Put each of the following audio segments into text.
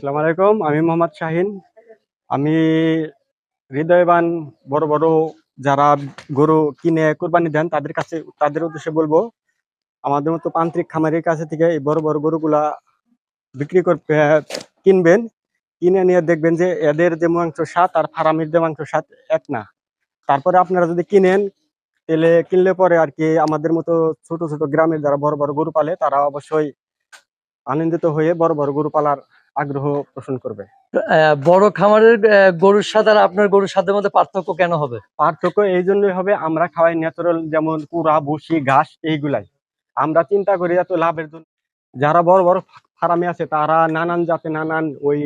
আসসালামু আলাইকুম, আমি মোহাম্মদ শাহিন। আমি হৃদয়বান, বড় বড় যারা গরু কিনে কোরবানি দেন, তাদের কাছে, তাদের উদ্দেশ্যে বলব, আমাদের মতো তান্ত্রিক খামারের কাছে থেকে এই বড় বড় গরুগুলা বিক্রি করতে কিনবেন। কিনে নিয়ে দেখবেন যে এদের যে মাংস স্বাদ আর ফার্মের যে মাংস স্বাদ এক না। তারপরে আপনারা যদি কিনেন, তাহলে কিনলে পরে আর কি আমাদের মতো ছোট ছোট গ্রামের যারা বড় বড় গরু পালে, তারা অবশ্যই আনন্দিত হয়ে বড় বড় গরু পালার আগ্রহ পোষণ করবে। বড় খামারের গরুর স্বাদ আর আপনার গরুর স্বাদের মধ্যে পার্থক্য কেন হবে? পার্থক্য এই জন্যই হবে আমরা খাওয়াই ন্যাচারাল যেমন কুড়া ভুসি ঘাস এইগুলাই। আমরা চিন্তা করি এত লাভের জন্য। যারা বড় বড় ফার্মে আছে তারা নানান জাতে নানান ওই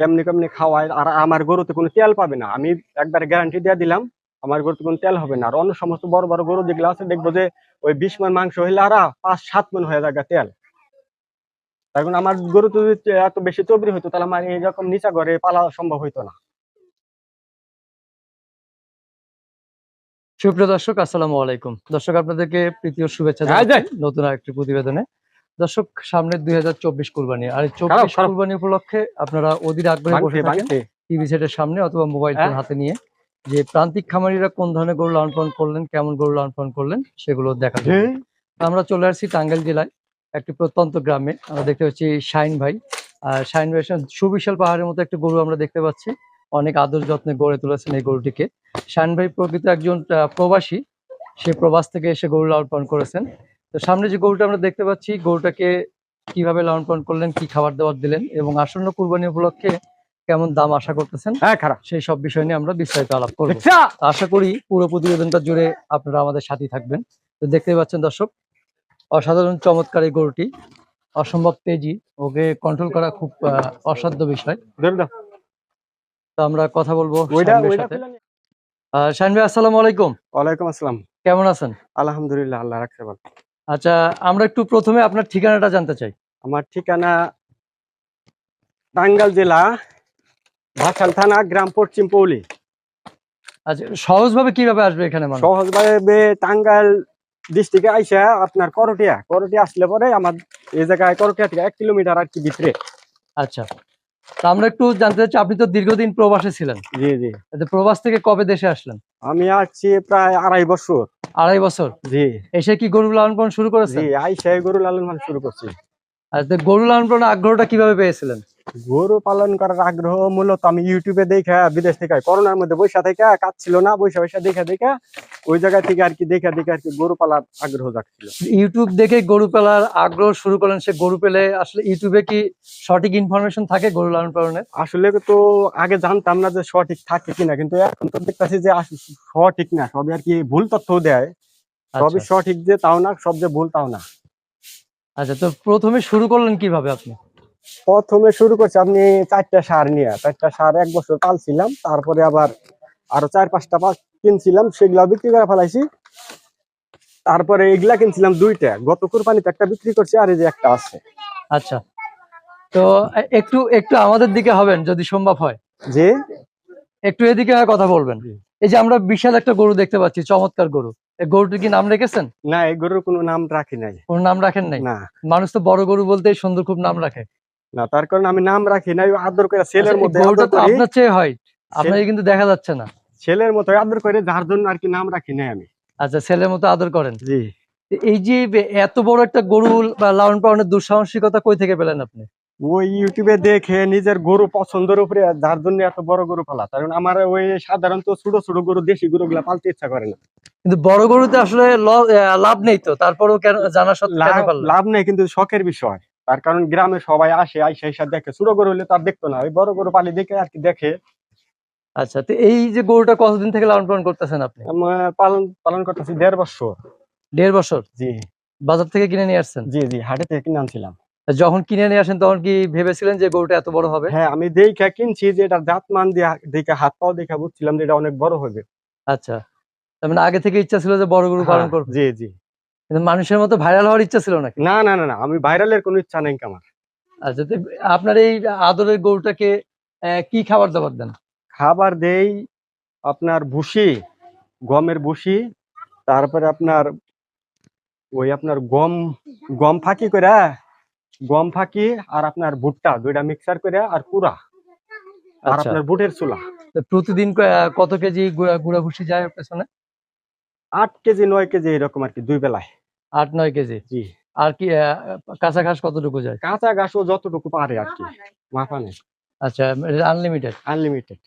কেমনি কেমনি খাওয়ায় আর আমার গরুতে কোনো তেল পাবে না। আমি একবার গ্যারান্টি দিয়ে দিলাম আমার গরুতে কোনো তেল হবে না। আর অন্য সমস্ত বড় বড় গরু যেগুলো আছে দেখব যে ওই বিশ মন মাংস হইলে আর পাঁচ সাত মন হয়ে যাবে তেল। এখন আমার গরু তো এত বেশি চবরি হইতো তাহলে আমার এইরকম নিচা ঘরে পালা সম্ভব হইতো না। সুপ্রিয় দর্শক আসসালামু আলাইকুম। দর্শক আপনাদেরকে প্রীতীয় শুভেচ্ছা হ্যাঁ, জানাচ্ছি নতুন আরেকটি প্রতিবেদনে। দর্শক সামনে দুই হাজার চব্বিশ কুরবানি আর এই চব্বিশ। কুরবানি উপলক্ষে আপনারা অধীর আগ্রহে বসে থাকেন টিভি সেটের সামনে অথবা মোবাইল ফোন হ্যাঁ। হাতে নিয়ে যে প্রান্তিক খামারিরা কোন ধরনের গরু লালন পালন করলেন কেমন গরু লালন পালন করলেন সেগুলো দেখা আমরা চলে আসছি টাঙ্গাইল জেলায়। একটি প্রত্যন্ত গ্রামে। আমরা দেখতে পাচ্ছি শাইন ভাই। আর শাইন ভাই সুবিশাল পাহাড়ের মতো একটি গরু আমরা দেখতে পাচ্ছি। অনেক আদর যত্নে গড়ে তুলেছেন এই গরুটিকে। শাইন ভাই প্রকৃত একজন প্রবাসী। সে প্রবাস থেকে এসে গরু লালন পালন করেছেন। তো সামনে যে গরুটা আমরা দেখতে পাচ্ছি গরুটাকে কীভাবে লালন পালন করলেন কি খাবার দাবার দিলেন এবং আসন্ন কুরবানি উপলক্ষে কেমন দাম আশা করতেছেন হ্যাঁ খারাপ। সেই সব বিষয় নিয়ে আমরা বিস্তারিত আলাপ করব। আশা করি পুরো প্রতিবেদনটা জুড়ে আপনারা আমাদের সাথে থাকবেন। তো দেখতেই পাচ্ছেন দর্শক অসাধারণ চমৎকার এই গরুটি। অসম্ভব তেজি ওকে কন্ট্রোল করা খুব অসাধ্য বিষয়। তো আমরা কথা বলব ওইটা শাহিন ভাইয়ের ওইটা সাথে। ফেলে নে। আহ, শাহিন ভাই আসসালামু আলাইকুম। ওয়ালাইকুম আসসালাম। কেমন আছেন? আলহামদুলিল্লাহ আল্লাহ রাখছে ভালো। আচ্ছা আমরা একটু প্রথমে আপনার ঠিকানাটা জানতে চাই। আমার ঠিকানা টাঙ্গাইল জেলা ভাসাল থানা গ্রাম পশ্চিম পৌলি। আচ্ছা সহজভাবে কীভাবে আসবে এখানে সহজভাবে টাঙ্গাইল ডিস্ট্রিক্টে আইসা আপনার করটিয়া করটিয়া আসলে পরে আমার এই জায়গায় করটিয়া থেকে এক কিলোমিটার আর কি ভিতরে। আচ্ছা। তা আমরা একটু জানতে চাচ্ছি আপনি তো দীর্ঘদিন প্রবাসে ছিলেন। জি জি। প্রবাস থেকে কবে দেশে আসলেন? আমি আসছি প্রায় আড়াই বছর। আড়াই বছর? জি। এসে কি গরু লালন পালন শুরু আইসা গরু লালন পালন শুরু করছি। তো গরু লালন পালনের আগ্রহটা কীভাবে পেয়েছিলেন? গরু পালন করার আগ্রহ মূলত আমি ইউটিউবে দেখে বিদেশ থেকে করোনার মধ্যে বৈশা থেকে কাজ ছিল না বৈশা বৈশা দেখে দেখে ওই জায়গা থেকে আর কি দেখে দেখে আর কি গরু পালার আগ্রহ জাগছিল। ইউটিউব দেখে গরু পালার আগ্রহ শুরু করলেন সে গরু পেলে। আসলে ইউটিউবে কি সঠিক ইনফরমেশন থাকে গরু লালন পালনের? আসলে তো আগে জানতাম না যে সঠিক থাকে কিনা কিন্তু এখন তো দেখতেছি যে সঠিক না সবই আর কি ভুল তথ্য দেয়। সবই আচ্ছা সঠিক যে তাও না সব যে ভুল তাও না। আচ্ছা তো প্রথমে শুরু করলেন কীভাবে আপনি? প্রথমে শুরু করছি আপনি চারটা সার নিয়ে। চারটা সার এক বছর পালছিলাম তারপরে আবার আরও চার পাঁচটা পাল কিনছিলাম সেগুলা বিক্রি করে ফেলাইছি। তারপরে এগুলা কিনছিলাম দুইটা গত কোরবানিতে একটা বিক্রি করছি আর এই যে একটা আছে। আচ্ছা। তো একটু একটু আমাদের দিকে হবেন যদি সম্ভব হয়। যে একটু এদিকে কথা বলবেন। এই যে আমরা বিশাল একটা গরু দেখতে পাচ্ছি চমৎকার গরু। এই গরুটির কি নাম রেখেছেন? না এই গরুর কোনো নাম রাখি নাই। কোন নাম রাখেন নাই? না। মানুষ তো বড় গরু বলতেই সুন্দর খুব নাম রাখে। না তার কারণে আমি নাম রাখি না আদর করে ছেলের আচ্ছা, মধ্যে তো করি। আপনার চেয়ে হয় আপনাকে কিন্তু দেখা যাচ্ছে না। ছেলের মতো আদর করে যার জন্য আর কি নাম রাখি নাই আমি। আচ্ছা ছেলের মতো আদর করেন। জি। এই যে এত বড় একটা গরু বা লালন পালনের দুঃসাহসিকতা কই থেকে পেলেন আপনি? ওই ইউটিউবে দেখে নিজের গরু পছন্দের উপরে যার জন্য এত বড় গরু পালা। কারণ আমার ওই সাধারণত ছোট ছোট গরু দেশি গরু গুলা পালতে ইচ্ছা করে না। কিন্তু বড় গরুতে আসলে লাভ নেই তো তারপরেও কেন জানা সত্ত্বেও লাভ নেই কিন্তু শখের বিষয়। তার কারণ গ্রামে সবাই আসে আইসা আইসা দেখে। ছোট গরু হলে তার দেখতো না। ওই বড় গরু পালি দেখে আর কি দেখে। আচ্ছা তো এই যে গরুটা কতদিন থেকে লালন পালন করতেছেন আপনি? পালন পালন করতেছি দেড় বছর। দেড় বছর? জি। বাজার থেকে কিনে নিয়ে আসছেন? জি জি হাটে থেকে কিনে আনছিলাম। যখন কিনে নিয়ে আসেন তখন কি ভেবেছিলেন যে গরুটা এত বড় হবে? হ্যাঁ আমি দেখে কিনছি যে এটা দাঁত মান দিয়ে দেখে হাত পাও দেখে বুঝছিলাম যে এটা অনেক বড় হবে। আচ্ছা তার মানে আগে থেকে ইচ্ছা ছিল যে বড় গরু পালন হ্যাঁ, করব। জি জি। মানুষের মতো ভাইরাল হওয়ার ইচ্ছা ছিল নাকি? না না না আমি ভাইরালের কোনো ইচ্ছা নেই আমার। আচ্ছা আপনার এই আদরের গরুটাকে কি খাবার দাবার দেন? খাবার দেই আপনার ভুসি গমের ভুসি তারপরে আপনার ওই আপনার গম গম ফাঁকি করে গম ফাঁকি আর আপনার ভুট্টা দুইটা মিক্সার করে আর পুরা আর আচ্ছা। আপনার বুটের চুলা। প্রতিদিন কত কেজি গুঁড়া গুঁড়া ভুসি যায় পেছনে? আট কেজি নয় কেজি এরকম আর কি দুই বেলায়। আট নয় কেজি? জি। আর কি কাঁচা ঘাস কতটুকু যায়? কাঁচা ঘাসও যতটুকু পারে আর কি। মাফা নেই। আচ্ছা আনলিমিটেড আনলিমিটেড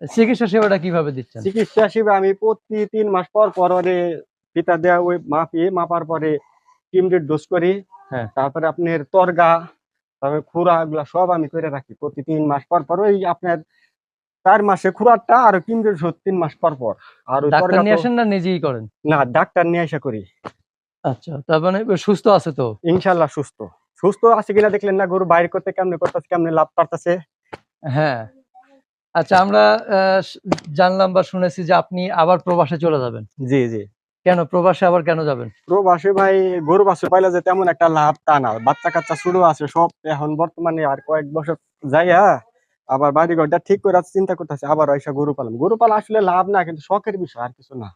চিকিৎসা সেবাটা কীভাবে দিচ্ছেন? চিকিৎসা সেবা আমি প্রতি তিন মাস পর পর পিতা দেওয়া ওই মাপি মাপার পরে টিমডেট ডোজ করি। হ্যাঁ। তারপরে আপনার তরগা তারপরে খুরা এগুলা সব আমি করে রাখি প্রতি তিন মাস পর পর। ওই আপনার চার মাসে খুরারটা আর ডোজ তিন মাস পর পর। আর ডাক্তার নিয়ে আসেন না নিজেই করেন? না ডাক্তার নিয়ে আসা করি। আচ্ছা তার মানে সুস্থ আছে তো? ইনশাল্লাহ সুস্থ। সুস্থ আছে কিনা দেখলেন না গরু বাইর করতে কেমনে করতেছে কেমনে লাভ পারতেছে? হ্যাঁ। আচ্ছা আমরা জানলাম বা শুনেছি যে আপনি আবার প্রবাসে চলে যাবেন। জি জি। কেন প্রবাসে আবার কেন যাবেন? প্রবাসে ভাই গরু বাছুর পাইলে যে তেমন একটা লাভ তা না। বাচ্চা কাচ্চা শুরু আছে সব। এখন বর্তমানে আর কয়েক বছর যাইয়া আবার বাড়ি ঘরটা ঠিক করে চিন্তা করতেছে আবার এসে গরু পালাম গরু পালা আসলে লাভ না কিন্তু শখের বিষয় আর কিছু না।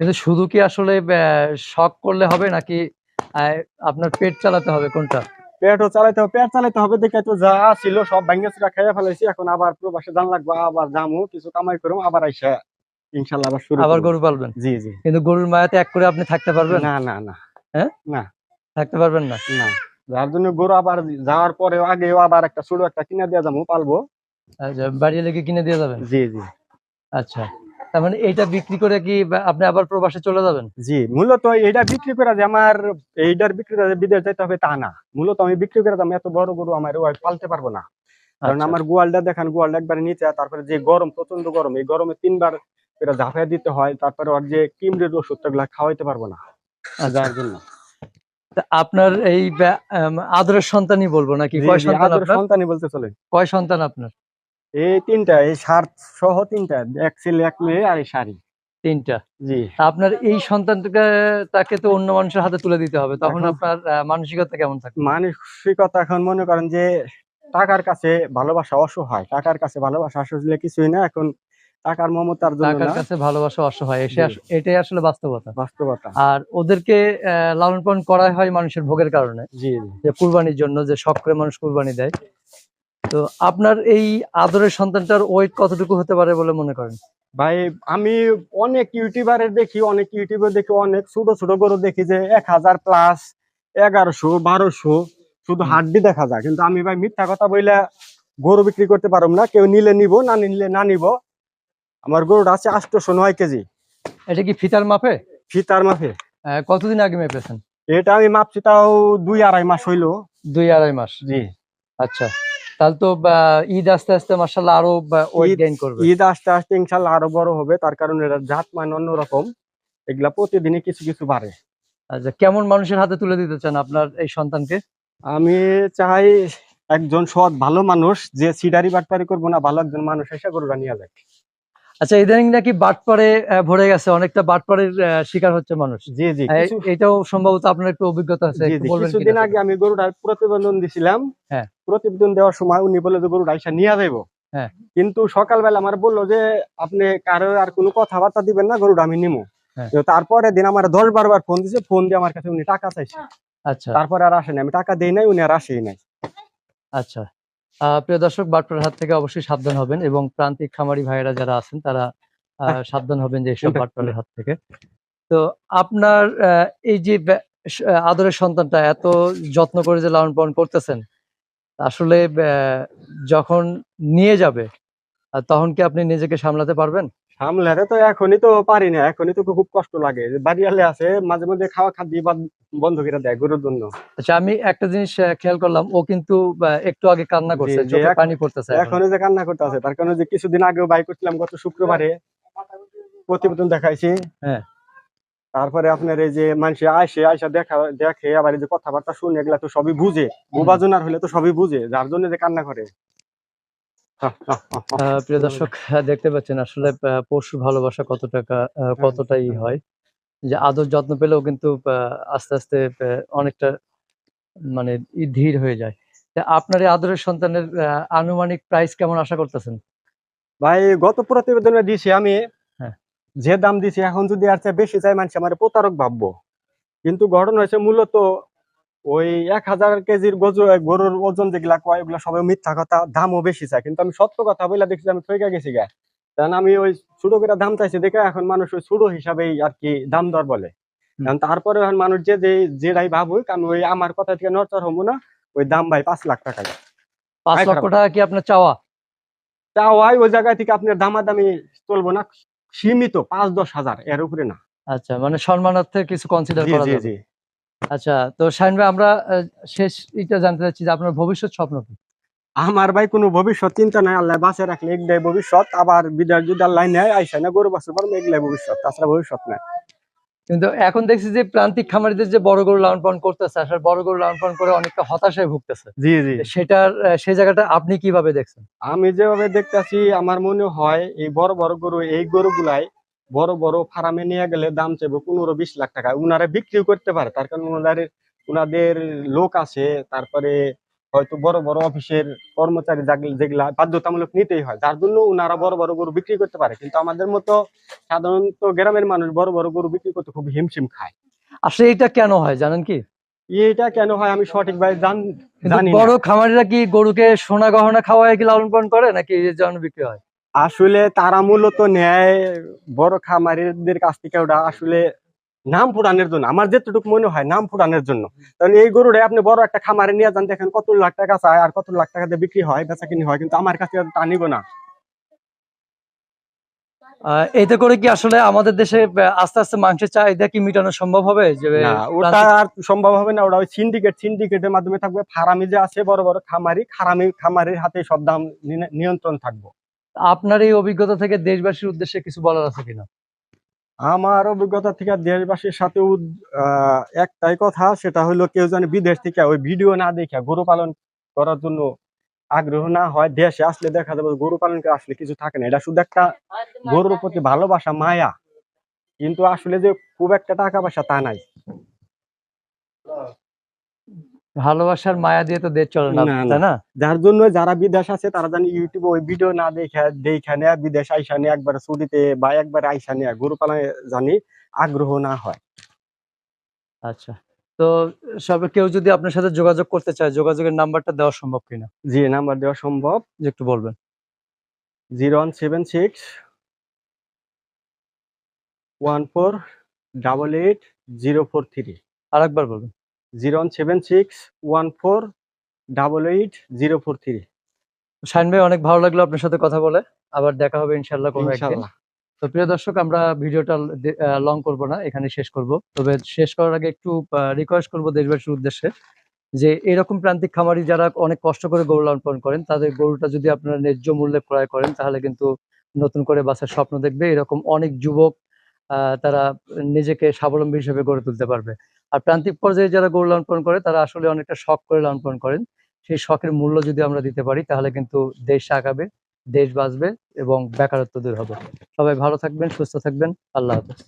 কিন্তু শুধু কি আসলে শখ করলে হবে নাকি আপনার পেট চালাতে হবে কোনটা? পেটও চালাইতে হবে পেট চালাইতে হবে দেখে তো যা ছিল সব ভাঙ্গা চুরা খাইয়া ফেলাইছি এখন আবার প্রবাসে জান লাগবো আবার যামু কিছু কামাই করুম আবার আইসা ইনশাল্লাহ আবার শুরু আবার গরু পালবেন? জি জি। কিন্তু গরুর মায়াতে এক করে আপনি থাকতে পারবেন? না না না। হ্যাঁ? না। থাকতে পারবেন না? না। যার জন্য গরু আবার যাওয়ার পরে আগেও আবার একটা ছোট একটা কিনা দেওয়া যাব পালবো। আচ্ছা, বাড়ি লেগে কিনে দিয়ে যাবেন? জি জি। আচ্ছা তার মানে এইটা বিক্রি করে কি আপনি আবার প্রবাসে চলে যাবেন? জি মূলত এটা বিক্রি করা যে আমার এইটার বিক্রি করা বিদেশ যাইতে হবে তা না। মূলত আমি বিক্রি করে দাম এত বড় গরু আমার ওই পালতে পারব না। কারণ আচ্ছা, আমার গোয়ালটা দেখেন গোয়ালটা একবারে নিচে তারপরে যে গরম প্রচণ্ড গরম এই গরমে তিনবার এটা ঝাঁপাই দিতে হয় তারপরে ওর যে কিমড়ের ওষুধগুলা খাওয়াইতে পারব না। যার জন্য। আপনার এই আদরের সন্তানই বলব নাকি? কয় সন্তান আপনার? সন্তানই বলতে চলে। কয় সন্তান আপনার? এই তিনটা এই সার সহ তিনটা এক ছেলে এক মেয়ে আর এই শাড়ি। তিনটা? জি। আপনার এই সন্তানটাকে তাকে তো অন্য মানুষের হাতে তুলে দিতে হবে। তখন আপনার মানসিকতা কেমন থাকবে? মানসিকতা এখন মনে করেন যে টাকার কাছে ভালোবাসা অসহায়। টাকার কাছে ভালোবাসা আসলে কিছুই না। এখন টাকার মমতার জন্য টাকার কাছে ভালোবাসা অসহায়। এসে। এটাই আসলে বাস্তবতা। বাস্তবতা। আর ওদেরকে লালন পালন করা হয় মানুষের ভোগের কারণে। জি। জি যে কুরবানির জন্য যে শখ করে মানুষ কুরবানি দেয়। তো আপনার এই আদরের সন্তানটার ওয়েট কতটুকু হতে পারে বলে মনে করেন? ভাই আমি অনেক ইউটিউবারের দেখি অনেক ইউটিউবার দেখি অনেক ছোট ছোট গরু দেখি যে এক হাজার প্লাস এগারোশো বারোশো শুধু হাড্ডি দেখা যায়। কিন্তু আমি ভাই মিথ্যা কথা বইলে গরু বিক্রি করতে পারব না। কেউ নিলে নিব না নিলে না নিব। আমার গরুটা আছে আটশোশো নয় কেজি। এটা কি ফিতার মাপে? ফিতার আহ, কতদিন আগে মেপেছেন? এটা আমি মাপছি তাও দুই আড়াই মাস হইল। দুই আড়াই মাস? জি। আচ্ছা। তাহলে তো ঈদ আস্তে আস্তে মার্শাল্লাহ আরও ওয়েট গেইন করবে। ঈদ আসতে আসতে ইনশাল্লাহ আরও বড় হবে। তার কারণে এরা জাত মান অন্যরকম। এগুলা প্রতিদিনই কিছু কিছু বাড়ে। আচ্ছা কেমন মানুষের হাতে তুলে দিতে চান আপনার এই সন্তানকে? আমি চাই একজন সৎ ভালো মানুষ যে সিডারি বাটপারি করব না ভালো একজন মানুষ এসে গরুটা নিয়ে যায় আচ্ছা ইদানিং নাকি বাটপারে ভরে গেছে অনেকটা বাটপারের শিকার হচ্ছে মানুষ। জি জি এটাও সম্ভবত আপনার একটু অভিজ্ঞতা আছে কিছুদিন আগে আমি গরুটার প্রতিবেদন দিছিলাম। হ্যাঁ। প্রতিবেদন দেওয়ার সময় উনি বলে যে গরুটা এসে নিয়ে যাইবো। হ্যাঁ। কিন্তু সকালবেলা আমার বলল যে আপনি কারও আর কোনো কথাবার্তা দিবেন না গরুটা আমি নিমু। হ্যাঁ। তারপরে দিন আমার দশ বারবার ফোন দিছে ফোন দিয়ে আমার কাছে উনি টাকা চাইছে। আচ্ছা। তারপরে আর আসেনি আমি টাকা দিই নাই উনি আর আসেই নাই। আচ্ছা। আহ, প্রিয় দর্শক বাটপার হাত থেকে অবশ্যই সাবধান হবেন এবং প্রান্তিক খামারি ভাইয়েরা যারা আছেন তারা আহ, সাবধান হবেন যে এইসব বাটপারের হাত থেকে। তো আপনার এই যে আদরের সন্তানটা এত যত্ন করে যে লালন পালন করতেছেন আসলে যখন নিয়ে যাবে তখন কি আপনি নিজেকে সামলাতে পারবেন সামলাতে তো এখনই তো পারি না এখনই তো খুব কষ্ট লাগে বাড়িয়ালে আছে মাঝে মধ্যে খাওয়া খাদ্য বা বন্ধ করে দেয় গরুর জন্য আচ্ছা আমি একটা জিনিস খেয়াল করলাম ও কিন্তু একটু আগে কান্না করছে চোখে পানি পড়তেছে এখন। যে কান্না করতে আছে তার কারণে যে কিছুদিন আগেও বাই করছিলাম গত শুক্রবারে প্রতিবেদন দেখাইছি হ্যাঁ। তারপরে আপনার এই যে মানুষ আইসে আইসা দেখা দেখে আবার এই যে কথাবার্তা শুনে এগুলা তো সবই বুঝে। বুবাজনার হলে তো সবই বুঝে যার জন্য যে কান্না করে। প্রিয় দর্শক দেখতে পাচ্ছেন আসলে পশু ভালোবাসা কত টাকা আহ, কতটাই হয়। যে আদর যত্ন পেলেও কিন্তু আস্তে আস্তে অনেকটা মানে ধীর হয়ে যায়। তা আপনার এই আদরের সন্তানের আনুমানিক প্রাইস কেমন আশা করতেছেন? ভাই গত প্রতিবেদনে দিছি আমি হ্যাঁ। যে দাম দিছি এখন যদি আর চেয়ে বেশি চাই মানুষ আমার প্রতারক ভাববো। কিন্তু ঘটনা হয়েছে মূলত ওই এক হাজার কেজির গজু গরুর ওজন যেগুলা কয় ওগুলা সবাই মিথ্যা কথা দামও বেশি চায়। কিন্তু আমি সত্য কথা বলে দেখছি আমি ঠকে গেছি গা। কারণ আমি ওই ছোট করে দাম চাইছি দেখে এখন মানুষ ওই ছোট হিসাবেই আর কি দাম দর বলে। কারণ তারপরে এখন মানুষ যে যে যেটাই ভাবুক আমি ওই আমার কথা থেকে নড়চড় হব না ওই দাম ভাই পাঁচ লাখ টাকা পাঁচ লক্ষ টাকা কি আপনার চাওয়া? চাওয়াই ওই জায়গা থেকে আপনার দামাদামি চলবো না। সীমিত পাঁচ দশ হাজার এর উপরে না। আচ্ছা মানে সম্মানার্থে কিছু কনসিডার করা যাবে। আচ্ছা তো শাহিন ভাই আমরা শেষ এটা জানতে চাচ্ছি যে আপনার ভবিষ্যৎ স্বপ্ন কি? আমার ভাই কোনো ভবিষ্যৎ চিন্তা নাই আল্লাহ বাসে রাখলে একটাই ভবিষ্যৎ আবার বিদায় যদি আল্লাহ নেয় আইসা না গরু বাসে পারলে এগলাই ভবিষ্যৎ তাছাড়া ভবিষ্যৎ নাই। কিন্তু এখন দেখছি যে প্রান্তিক খামারিদের যে বড় গরু লালন পালন করতেছে আসলে বড় গরু লালন পালন করে অনেকটা হতাশায় ভুগতেছে। জি জি। সেটার সেই জায়গাটা আপনি কীভাবে দেখছেন? আমি যেভাবে দেখতেছি আমার মনে হয় এই বড় বড় গরু এই গরুগুলাই বড় বড় ফার্মে নিয়ে গেলে দাম চাইব পনেরো বিশ লাখ টাকা। উনারা বিক্রিও করতে পারে তার কারণ উনাদের উনাদের লোক আছে তারপরে হয়তো বড় বড় অফিসের কর্মচারী যাগ- যেগুলা বাধ্যতামূলক নিতেই হয় যার জন্য উনারা বড় বড় গরু বিক্রি করতে পারে। কিন্তু আমাদের মতো সাধারণত গ্রামের মানুষ বড় বড় গরু বিক্রি করতে খুব হিমশিম খায়। আসলে এটা কেন হয় জানেন কি? এটা কেন হয় আমি সঠিকভাবে জান জানি বড় খামারিরা কি গরুকে সোনা গহনা খাওয়ায় কি লালন পালন করে নাকি জন্য বিক্রি হয়? আসলে তারা মূলত নেয় বড় খামারিদের কাছ থেকে ওটা আসলে নাম ফুটানোর জন্য আমার যেটুকু মনে হয় নাম ফুটানোর জন্য। কারণ এই গরুটা আপনি বড় একটা খামারে নিয়ে যান দেখেন কত লাখ টাকা চায় আর কত লাখ টাকাতে বিক্রি হয় বেচা কিনি হয় কিন্তু আমার কাছে তা নিব না। এতে করে কি আসলে আমাদের দেশে আস্তে আস্তে মাংসের চাহিদা কি মেটানো সম্ভব হবে? যে ওটা আর সম্ভব হবে না ওটা ওই সিন্ডিকেট সিন্ডিকেটের মাধ্যমে থাকবে ফারামি যে আছে বড় বড় খামারি খারামি খামারির হাতে সব দাম নিয়ন্ত্রণ থাকব। আপনার এই অভিজ্ঞতা থেকে দেশবাসীর উদ্দেশ্যে কিছু বলার আছে কিনা? আমার অভিজ্ঞতা থেকে দেশবাসীর সাথে একটাই কথা, সেটা হলো কেউ যেন বিদেশ থেকে ওই ভিডিও না দেখে গরু পালন করার জন্য আগ্রহ না হয়, দেশে আসলে দেখা যাবে গরু পালন করে আসলে কিছু থাকে না। এটা শুধু একটা গরুর প্রতি ভালোবাসা, মায়া। কিন্তু আসলে যে খুব একটা টাকা পয়সা তা নাই। ভালোবাসার মায়া দিয়ে তো দেশ চলে না। তাই না? যার জন্য যারা বিদেশ আছে তারা জানি ইউটিউবে ওই ভিডিও না দেখে দেখে নেয় বিদেশ আইসা নিয়ে একবার ছুটিতে বা একবার আইসা নিয়ে গরু পালনে জানি আগ্রহ না হয়। আচ্ছা। তো সব কেউ যদি আপনার সাথে যোগাযোগ করতে চায় যোগাযোগের নাম্বারটা দেওয়া সম্ভব কিনা জি নাম্বার দেওয়া সম্ভব। যে একটু বলবেন। Zero one seven six one four double eight zero four three. আরেকবার বলবেন। Zero one seven six one four double eight zero four three. Shine ভাই অনেক ভালো লাগল আপনার সাথে কথা বলে। আবার দেখা হবে ইনশাল্লাহ কোনো একদিন। তো প্রিয় দর্শক আমরা ভিডিওটা লং করব না এখানে শেষ করব। তবে শেষ করার আগে একটু রিকোয়েস্ট করব দেশবাসীর উদ্দেশ্যে যে এরকম প্রান্তিক খামারি যারা অনেক কষ্ট করে গরু লালন পালন করেন তাদের গরুটা যদি আপনারা ন্যায্য মূল্যে ক্রয় করেন তাহলে কিন্তু নতুন করে বাঁচার স্বপ্ন দেখবে। এরকম অনেক যুবক আহ, তারা নিজেকে স্বাবলম্বী হিসেবে গড়ে তুলতে পারবে। আর প্রান্তিক পর্যায়ে যারা গরু লালন পালন করে, তারা আসলে অনেকটা শখ করে লালন পালন করেন। সেই শখের মূল্য যদি আমরা দিতে পারি, তাহলে কিন্তু দেশ আগাবে, দেশ বাঁচবে এবং বেকারত্ব দূর হবে। সবাই ভালো থাকবেন, সুস্থ থাকবেন। আল্লাহ হাফেজ।